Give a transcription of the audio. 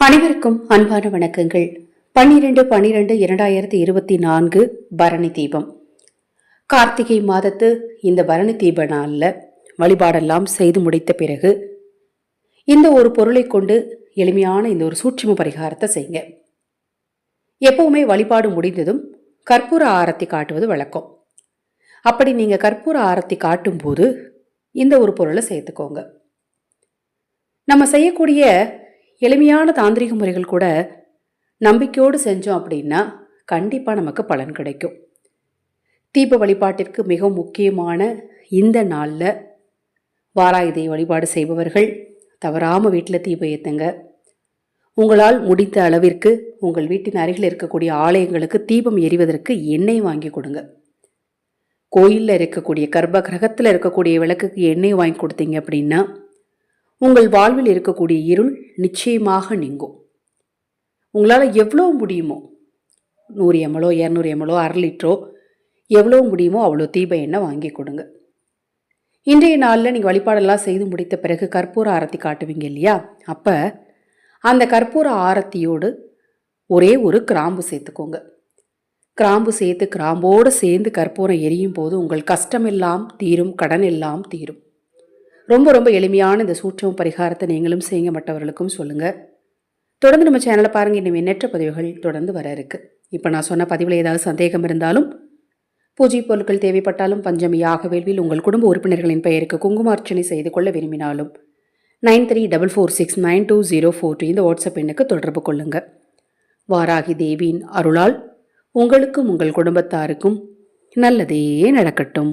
அனைவருக்கும் அன்பான வணக்கங்கள். பன்னிரண்டு பன்னிரண்டு இரண்டாயிரத்தி இருபத்தி நான்கு பரணி தீபம். கார்த்திகை மாதத்து இந்த பரணி தீப நாளில் வழிபாடெல்லாம் செய்து முடித்த பிறகு இந்த ஒரு பொருளை கொண்டு எளிமையான இந்த ஒரு சூட்சும பரிகாரத்தை செய்யுங்க எப்பவுமே வழிபாடு முடிந்ததும் கற்பூர ஆரத்தி காட்டுவது வழக்கம். அப்படி நீங்கள் கற்பூர ஆரத்தி காட்டும்போது இந்த ஒரு பொருளை சேர்த்துக்கோங்க. நம்ம செய்யக்கூடிய எளிமையான தாந்திரிக முறைகள் கூட நம்பிக்கையோடு செஞ்சோம் அப்படின்னா கண்டிப்பாக நமக்கு பலன் கிடைக்கும். தீப வழிபாட்டிற்கு மிக முக்கியமான இந்த நாளில் வாராயுதை வழிபாடு செய்பவர்கள் தவறாமல் வீட்டில் தீபம் ஏற்றுங்க உங்களால் முடித்த அளவிற்கு உங்கள் வீட்டின் அருகில் இருக்கக்கூடிய ஆலயங்களுக்கு தீபம் எரிவதற்கு எண்ணெய் வாங்கி கொடுங்க. கோயிலில் இருக்கக்கூடிய கர்ப்ப கிரகத்தில் இருக்கக்கூடிய விளக்குக்கு எண்ணெய் வாங்கி கொடுத்தீங்க அப்படின்னா உங்கள் வாழ்வில் இருக்கக்கூடிய இருள் நிச்சயமாக நீங்கும். உங்களால் எவ்வளோ முடியுமோ நூறு எம்எலோ இரநூறு எம்எலோ அரை லிட்டரோ எவ்வளோ முடியுமோ அவ்வளோ தீப எண்ணெய் வாங்கி கொடுங்க. இன்றைய நாளில் நீங்கள் வழிபாடெல்லாம் செய்து முடித்த பிறகு கற்பூர ஆரத்தி காட்டுவீங்க இல்லையா? அப்போ அந்த கற்பூர ஆரத்தியோடு ஒரே ஒரு கிராம்பு சேர்த்துக்கோங்க. கிராம்பு சேர்த்து கிராம்போடு சேர்ந்து கற்பூரம் எரியும் போது உங்கள் கஷ்டமெல்லாம் தீரும் கடன் எல்லாம் தீரும். ரொம்ப ரொம்ப எளிமையான இந்த சூட்சம பரிகாரத்தை நீங்களும் செய்யுங்க மற்றவர்களுக்கும் சொல்லுங்கள் தொடர்ந்து நம்ம சேனலை பாருங்கள் இனிமேல் எண்ணற்ற பதிவுகள் தொடர்ந்து வர இருக்குது இப்போ நான் சொன்ன பதிவில் ஏதாவது சந்தேகம் இருந்தாலும் பூஜை பொருட்கள் தேவைப்பட்டாலும் பஞ்சமி யாக வேள்வியில் உங்கள் குடும்ப உறுப்பினர்களின் பெயருக்கு குங்குமார்ச்சனை செய்து கொள்ள விரும்பினாலும் nine three double four six nine two zero four two இந்த வாட்ஸ்அப் எண்ணுக்கு தொடர்பு கொள்ளுங்கள் வாராகி தேவியின் அருளால் உங்களுக்கும் உங்கள் குடும்பத்தாருக்கும் நல்லதே நடக்கட்டும்.